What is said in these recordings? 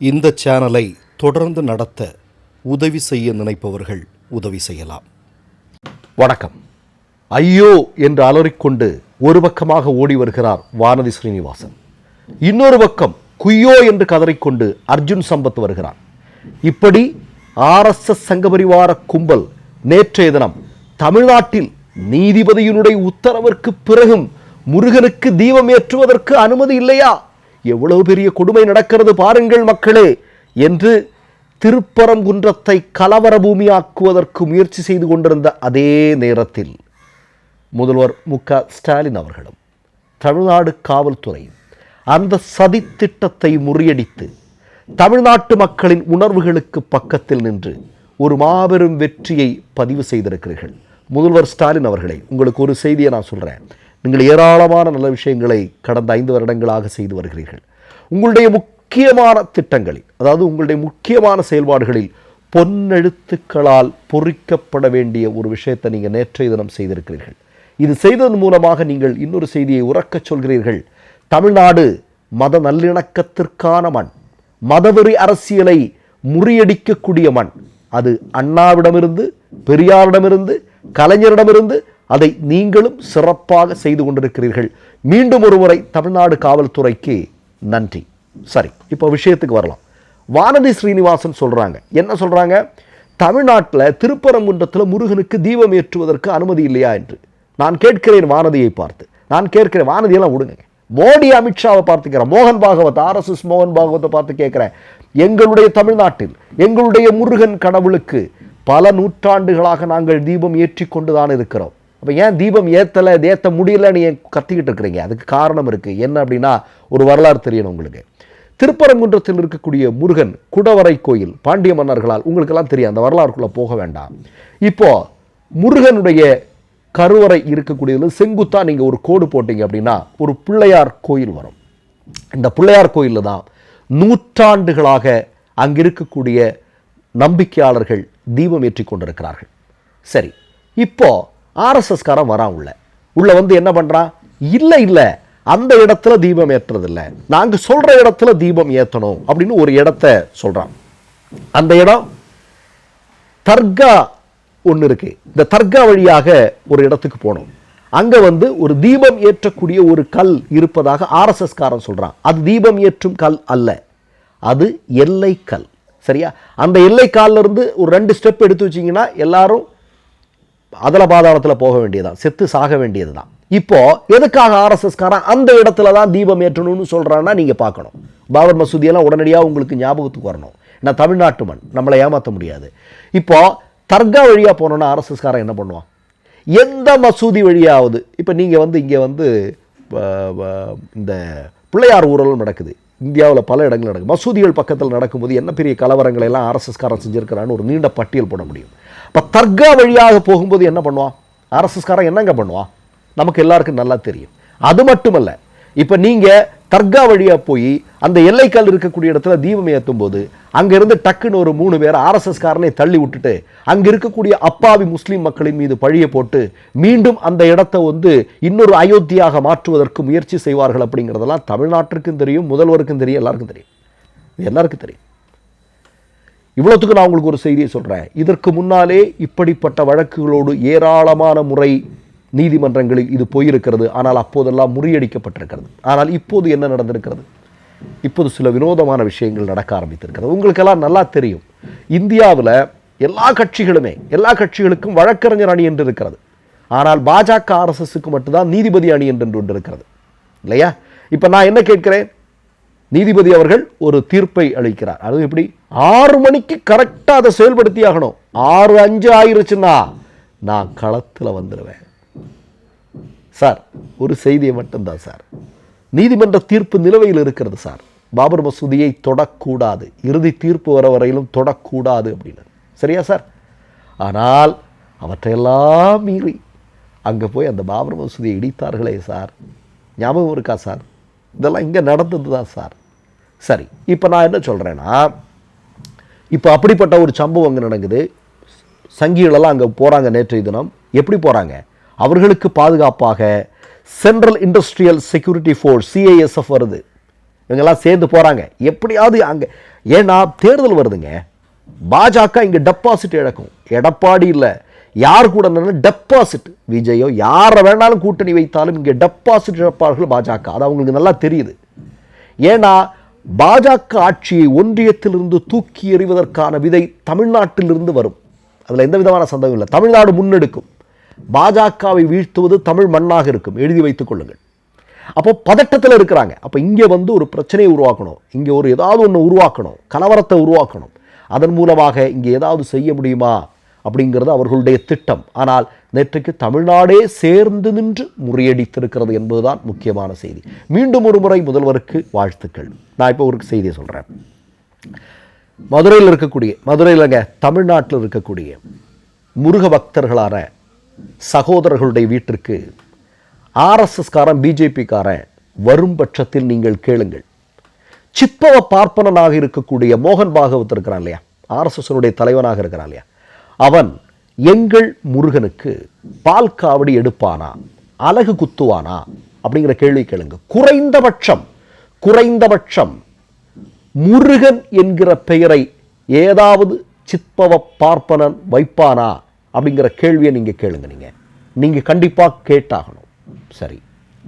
இந்த சேனலை தொடர்ந்து நடத்த உதவி செய்ய நினைப்பவர்கள் உதவி செய்யலாம். வணக்கம். ஐயோ என்று அலறிக்கொண்டு ஒரு பக்கமாக ஓடி வருகிறார் வானதி ஸ்ரீனிவாசன். இன்னொரு பக்கம் குய்யோ என்று கதறிக்கொண்டு அர்ஜுன் சம்பத் வருகிறார். இப்படி ஆர்எஸ்எஸ் சங்கபரிவார கும்பல் நேற்றைய தினம் தமிழ்நாட்டில் நீதிபதியினுடைய உத்தரவிற்கு பிறகும் முருகனுக்கு தீபம் ஏற்றுவதற்கு அனுமதி இல்லையா? எவ்வளவு பெரிய கொடுமை நடக்கிறது பாருங்கள் மக்களே என்று திருப்பரங்குன்றத்தை கலவர பூமியாக்குவதற்கு முயற்சி செய்து கொண்டிருந்த அதே நேரத்தில் முதல்வர் மு க ஸ்டாலின் அவர்களும் தமிழ்நாடு காவல்துறையும் அந்த சதித்திட்டத்தை முறியடித்து தமிழ்நாட்டு மக்களின் உணர்வுகளுக்கு பக்கத்தில் நின்று ஒரு மாபெரும் வெற்றியை பதிவு செய்திருக்கிறீர்கள். முதல்வர் ஸ்டாலின் அவர்களே உங்களுக்கு ஒரு செய்தியை நான் சொல்கிறேன் நீங்கள் ஏராளமான நல்ல விஷயங்களை கடந்த ஐந்து வருடங்களாக செய்து வருகிறீர்கள். உங்களுடைய முக்கியமான திட்டங்களில் அதாவது உங்களுடைய முக்கியமான செயல்பாடுகளில் பொன்னெழுத்துக்களால் பொறிக்கப்பட வேண்டிய ஒரு விஷயத்தை நீங்கள் நேற்றைய தினம் செய்திருக்கிறீர்கள். இது செய்ததன் மூலமாக நீங்கள் இன்னொரு செய்தியை உறக்கச் சொல்கிறீர்கள். தமிழ்நாடு மத நல்லிணக்கத்திற்கான மண் மதவெறி அரசியலை முறியடிக்கக்கூடிய மண். அது அண்ணாவிடமிருந்து பெரியாரிடமிருந்து கலைஞரிடமிருந்து அதை நீங்களும் சிறப்பாக செய்து கொண்டிருக்கிறீர்கள். மீண்டும் ஒரு முறை தமிழ்நாடு காவல்துறைக்கு நன்றி. சரி இப்போ விஷயத்துக்கு வரலாம். வானதி ஸ்ரீனிவாசன் சொல்கிறாங்க என்ன சொல்கிறாங்க தமிழ்நாட்டில் திருப்பரங்குன்றத்தில் முருகனுக்கு தீபம் ஏற்றுவதற்கு அனுமதி இல்லையா என்று. நான் கேட்கிறேன் வானதியை பார்த்து. நான் கேட்கிறேன் வானதியெல்லாம் விடுங்க மோடி அமித்ஷாவை பார்த்துக்கிறேன். மோகன் பாகவத் ஆர்எஸ்எஸ் மோகன் பாகவத்தை பார்த்து கேட்குறேன். எங்களுடைய தமிழ்நாட்டில் எங்களுடைய முருகன் கடவுளுக்கு பல நூற்றாண்டுகளாக நாங்கள் தீபம் ஏற்றி கொண்டு தான் இருக்கிறோம். அப்போ ஏன் தீபம் ஏற்றலை ஏற்ற முடியலன்னு ஏன் கத்திக்கிட்டு இருக்கிறீங்க? அதுக்கு காரணம் இருக்குது என்ன அப்படின்னா ஒரு வரலாறு தெரியணும் உங்களுக்கு. திருப்பரங்குன்றத்தில் இருக்கக்கூடிய முருகன் குடவரை கோயில் பாண்டிய மன்னர்களால் உங்களுக்கெல்லாம் தெரியும் அந்த வரலாறுக்குள்ளே போக வேண்டாம். இப்போது முருகனுடைய கருவறை இருக்கக்கூடியதில் செங்குத்தாக நீங்கள் ஒரு கோடு போட்டீங்க அப்படின்னா ஒரு பிள்ளையார் கோயில் வரும். இந்த பிள்ளையார் கோயிலில் தான் நூற்றாண்டுகளாக அங்கே இருக்கக்கூடிய நம்பிக்கையாளர்கள் தீபம் ஏற்றி கொண்டிருக்கிறார்கள். சரி இப்போது ஆர்எஸ்எஸ்காரன் வரான் உள்ள. உள்ள வந்து என்ன பண்ணுறான் இல்லை இல்லை அந்த இடத்துல தீபம் ஏற்றுறதில்ல நாங்கள் சொல்கிற இடத்துல தீபம் ஏற்றணும் அப்படின்னு ஒரு இடத்த சொல்கிறான் அந்த இடம் தர்கா ஒன்று இருக்கு. இந்த தர்கா வழியாக ஒரு இடத்துக்கு போனோம் அங்கே வந்து ஒரு தீபம் ஏற்றக்கூடிய ஒரு கல் இருப்பதாக ஆர்எஸ்எஸ்காரன் சொல்கிறான் அது தீபம் ஏற்றும் கல் அல்ல. அது எல்லை கல். சரியா? அந்த எல்லை காலிலிருந்து ஒரு ரெண்டு ஸ்டெப் எடுத்து வச்சீங்கன்னா எல்லாரும் அதல பாதாளத்தில் போக வேண்டியதுதான். செத்து சாக வேண்டியது தான் இப்போ எதுக்காக ஆர்எஸ்எஸ் காரன் அந்த இடத்துல தான் தீபம் ஏற்றணும்னு சொல்கிறான்னா நீங்கள் பார்க்கணும். பாபர் மசூதியெல்லாம் உடனடியாக உங்களுக்கு ஞாபகத்துக்கு வரணும். நான் தமிழ்நாட்டு மண் நம்மளை ஏமாற்ற முடியாது. இப்போ தர்கா வழியாக போனோன்னா ஆர்எஸ்எஸ் காரன் என்ன பண்ணுவான்? எந்த மசூதி வழியாவது இப்போ நீங்கள் வந்து இங்கே வந்து இந்த பிள்ளையார் ஊரலும் நடக்குது. இந்தியாவில் பல இடங்கள் நடக்கும் மசூதிகள் பக்கத்தில் நடக்கும்போது என்ன பெரிய கலவரங்களை எல்லாம் ஆர்எஸ்எஸ் காரன் செஞ்சிருக்கிறான்னு ஒரு நீண்ட பட்டியல் போட முடியும். இப்போ தர்கா வழியாக போகும்போது என்ன பண்ணுவான்? ஆர்எஸ்எஸ்காரன் என்னங்க பண்ணுவான்? நமக்கு எல்லாருக்கும் நல்லா தெரியும். அது மட்டுமல்ல இப்போ நீங்கள் தர்கா வழியாக போய் அந்த எல்லைக்கல் இருக்கக்கூடிய இடத்துல தீபம் ஏற்றும் போது அங்கேருந்து டக்குன்னு ஒரு மூணு பேர் ஆர்எஸ்எஸ்காரனை தள்ளி விட்டுட்டு அங்கே இருக்கக்கூடிய அப்பாவி முஸ்லீம் மக்களின் மீது பழியை போட்டு மீண்டும் அந்த இடத்தை வந்து இன்னொரு அயோத்தியாக மாற்றுவதற்கு முயற்சி செய்வார்கள் அப்படிங்கிறதெல்லாம் தமிழ்நாட்டிற்கும் தெரியும் முதல்வருக்கும் தெரியும் எல்லாருக்கும் தெரியும். எல்லாருக்கும் தெரியும். இவ்வளோத்துக்கு நான் உங்களுக்கு ஒரு செய்தியை சொல்கிறேன் இதற்கு முன்னாலே இப்படிப்பட்ட வழக்குகளோடு ஏராளமான முறை நீதிமன்றங்களில் இது போயிருக்கிறது. ஆனால் அப்போதெல்லாம் முறியடிக்கப்பட்டிருக்கிறது. ஆனால் இப்போது என்ன நடந்திருக்கிறது? இப்போது சில வினோதமான விஷயங்கள் நடக்க ஆரம்பித்திருக்கிறது. உங்களுக்கெல்லாம் நல்லா தெரியும். இந்தியாவில் எல்லா கட்சிகளுமே எல்லா கட்சிகளுக்கும் வழக்கறிஞர் அணி என்று இருக்கிறது. ஆனால் பாஜக ஆர்எஸ்எஸ்க்கு மட்டும்தான் நீதிபதி அணி என்று ஒன்று இருக்கிறது. இல்லையா? இப்போ நான் என்ன கேட்கிறேன்? நீதிபதி அவர்கள் ஒரு தீர்ப்பை அளிக்கிறார். அது எப்படி? ஆறு மணிக்கு கரெக்டாக அதை செயல்படுத்தி ஆகணும். ஆறு அஞ்சு ஆயிருச்சுன்னா நான் களத்தில் வந்துடுவேன் சார் ஒரு செய்தியை மட்டும்தான் சார். நீதிமன்ற தீர்ப்பு நிலுவையில் இருக்கிறது சார். பாபர் மசூதியை தொடக்கூடாது. இறுதி தீர்ப்பு வர வரையிலும் தொடக்கூடாது அப்படின்னு. சரியா சார்? ஆனால் அவற்றையெல்லாம் மீறி அங்கே போய் அந்த பாபர் மசூதியை இடித்தார்களே சார். ஞாபகம் இருக்கா சார்? இதெல்லாம் இங்கே நடந்தது தான் சார். சரி இப்போ நான் என்ன சொல்கிறேன்னா இப்போ அப்படிப்பட்ட ஒரு சம்பவம் அங்கே நடக்குது. சங்கிகளெல்லாம் அங்கே போகிறாங்க நேற்றைய தினம். எப்படி போகிறாங்க அவர்களுக்கு பாதுகாப்பாக central industrial security force CISF வருது. இவங்கெல்லாம் சேர்ந்து போகிறாங்க எப்படியாவது அங்கே ஏன்னா தேர்தல் வருதுங்க. பாஜக இங்கே டெபாசிட் இழக்கும். எடப்பாடி இல்லை. யார் கூட டெபாசிட் விஜயோ யாரை வேணாலும் கூட்டணி வைத்தாலும் இங்கே டெபாசிட் இழப்பார்கள் பாஜக. அது அவங்களுக்கு நல்லா தெரியுது. ஏன்னா பாஜக ஆட்சியை ஒன்றியத்திலிருந்து தூக்கி எறிவதற்கான விதை தமிழ்நாட்டிலிருந்து வரும். அதில் எந்த விதமான சந்தேகம் இல்லை. தமிழ்நாடு முன்னெடுக்கும். பாஜகவை வீழ்த்துவது தமிழ் மண்ணாக இருக்கும். எழுதி வைத்துக் கொள்ளுங்கள். அப்போ பதட்டத்தில் இருக்கிறாங்க. அப்போ இங்கே வந்து ஒரு பிரச்சனையை உருவாக்கணும். இங்கே ஒரு ஏதாவது ஒன்று உருவாக்கணும். கலவரத்தை உருவாக்கணும். அதன் மூலமாக இங்கே ஏதாவது செய்ய முடியுமா? அப்படிங்கிறது அவர்களுடைய திட்டம். ஆனால் நேற்றைக்கு தமிழ்நாடே சேர்ந்து நின்று முறியடித்திருக்கிறது என்பதுதான் முக்கியமான செய்தி. மீண்டும் ஒரு முறை முதல்வருக்கு வாழ்த்துக்கள். நான் இப்போ ஒரு செய்தியை சொல்கிறேன் மதுரையில் இருக்கக்கூடிய மதுரையிலங்க தமிழ்நாட்டில் இருக்கக்கூடிய முருக பக்தர்களான சகோதரர்களுடைய வீட்டிற்கு ஆர்எஸ்எஸ்காரன் பிஜேபிக்காரன் வரும் பட்சத்தில் நீங்கள் கேளுங்கள். சித்பவ பார்ப்பனனாக இருக்கக்கூடிய மோகன் பாகவத் இருக்கிறான் இல்லையா? ஆர்எஸ்எஸ்னுடைய தலைவனாக இருக்கிறான் இல்லையா? அவன் எங்கள் முருகனுக்கு பால் காவடி எடுப்பானா? அலகு குத்துவானா? அப்படிங்கிற கேள்வி கேளுங்க. குறைந்தபட்சம் குறைந்தபட்சம் முருகன் என்கிற பெயரை ஏதாவது சிற்பவ பார்ப்பனன் வைப்பானா? அப்படிங்கிற கேள்வியை நீங்கள் கேளுங்க நீங்கள் நீங்கள் கண்டிப்பாக கேட்டாகணும். சரி.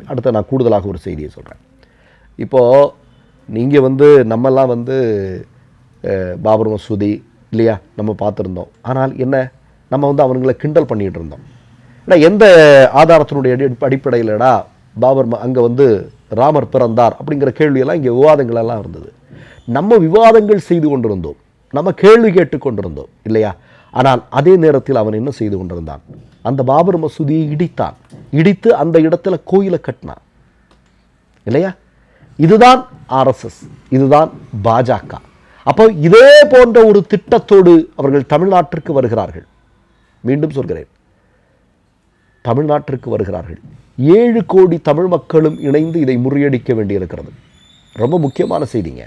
அடுத்து நான் கூடுதலாக ஒரு செய்தியை சொல்கிறேன் இப்போது நீங்கள் வந்து நம்மெல்லாம் வந்து பாபர் மசூதி இல்லையா? நம்ம பார்த்துருந்தோம். ஆனால் என்ன? நம்ம வந்து அவனுங்களை கிண்டல் பண்ணிகிட்டு இருந்தோம். ஏன்னா எந்த ஆதாரத்தினுடைய அடி அடிப்படையிலடா பாபர் அங்கே வந்து ராமர் பிறந்தார் அப்படிங்கிற கேள்வியெல்லாம் இங்கே விவாதங்களெல்லாம் இருந்தது. நம்ம விவாதங்கள் செய்து கொண்டிருந்தோம். நம்ம கேள்வி கேட்டு கொண்டிருந்தோம். இல்லையா? ஆனால் அதே நேரத்தில் அவன் என்ன செய்து கொண்டிருந்தான்? அந்த பாபர் மசூதியை இடித்தான். இடித்து அந்த இடத்துல கோயிலை கட்டினான். இல்லையா? இதுதான் ஆர்எஸ்எஸ் இதுதான் பாஜக அப்போ இதே போன்ற ஒரு திட்டத்தோடு அவர்கள் தமிழ்நாட்டிற்கு வருகிறார்கள். மீண்டும் சொல்கிறேன். தமிழ்நாட்டிற்கு வருகிறார்கள். ஏழு கோடி தமிழ் மக்களும் இணைந்து இதை முறியடிக்க வேண்டியிருக்கிறது. ரொம்ப முக்கியமான செய்திங்க.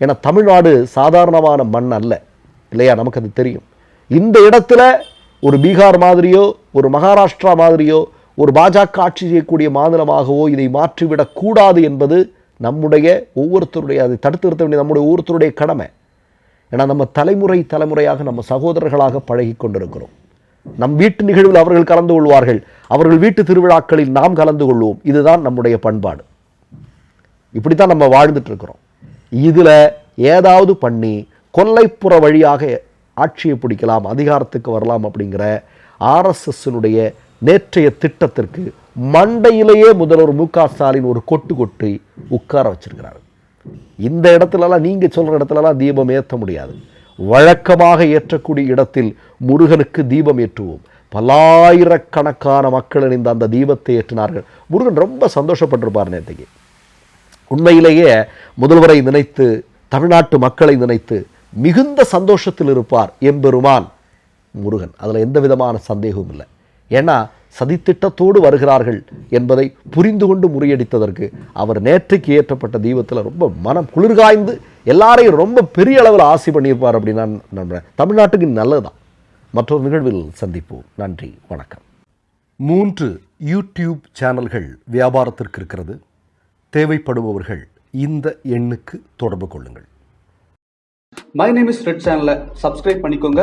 ஏன்னா தமிழ்நாடு சாதாரணமான மண் அல்ல. இல்லையா? நமக்கு அது தெரியும். இந்த இடத்துல ஒரு பீகார் மாதிரியோ ஒரு மகாராஷ்டிரா மாதிரியோ ஒரு பாஜக ஆட்சி செய்யக்கூடிய மாநிலமாகவோ இதை மாற்றிவிடக்கூடாது என்பது நம்முடைய ஒவ்வொருத்தருடைய அதை தடுத்து நிறுத்த வேண்டிய நம்முடைய ஒவ்வொருத்தருடைய கடமை. ஏன்னா நம்ம தலைமுறை தலைமுறையாக நம்ம சகோதரர்களாக பழகி கொண்டிருக்கிறோம். நம் வீட்டு நிகழ்வில் அவர்கள் கலந்து கொள்வார்கள். அவர்கள் வீட்டு திருவிழாக்களில் நாம் கலந்து கொள்வோம். இதுதான் நம்முடைய பண்பாடு. இப்படித்தான் நம்ம வாழ்ந்துட்டு இருக்கிறோம். இதுல ஏதாவது பண்ணி கொல்லைப்புற வழியாக ஆட்சியை பிடிக்கலாம் அதிகாரத்துக்கு வரலாம் அப்படிங்கிற ஆர்எஸ்எஸ்னுடைய நேற்றைய திட்டத்திற்கு மண்டையிலேயே முதல்வர் மு க ஸ்டாலின் ஒரு கொட்டு கொட்டி உட்கார வச்சிருக்கிறார். இந்த இடத்துலலாம் நீங்க சொல்ற இடத்துலலாம் தீபம் ஏற்ற முடியாது. வழக்கமாக ஏற்றக்கூடிய இடத்தில் முருகனுக்கு தீபம் ஏற்றுவோம். பல்லாயிரக்கணக்கான மக்கள் இணைந்து அந்த தீபத்தை ஏற்றினார்கள். முருகன் ரொம்ப சந்தோஷப்பட்டிருப்பார் நேற்றுக்கு உண்மையிலேயே முதல்வரை நினைத்து தமிழ்நாட்டு மக்களை நினைத்து மிகுந்த சந்தோஷத்தில் இருப்பார் எம்பெருமான் முருகன். அதில் எந்த விதமான சந்தேகமும் இல்லை. ஏன்னா சதித்திட்டத்தோடு வருகிறார்கள் என்பதை புரிந்து கொண்டு முறியடித்ததற்கு அவர் நேற்றைக்கு ஏற்றப்பட்ட தீபத்தில் ரொம்ப மனம் குளிர்காய்ந்து எல்லாரையும் ரொம்ப பெரிய அளவில் ஆசை பண்ணியிருப்பார் அப்படின்னு நான் நம்புறேன். தமிழ்நாட்டுக்கு நல்லதுதான். மற்றொரு நிகழ்வில் சந்திப்போம். நன்றி வணக்கம். மூன்று யூடியூப் சேனல்கள் வியாபாரத்திற்கு இருக்கிறது. தேவைப்படுபவர்கள் இந்த எண்ணுக்கு தொடர்பு கொள்ளுங்கள். மை நேம் இஸ் ரெட் சேனலை சப்ஸ்கிரைப் பண்ணிக்கோங்க.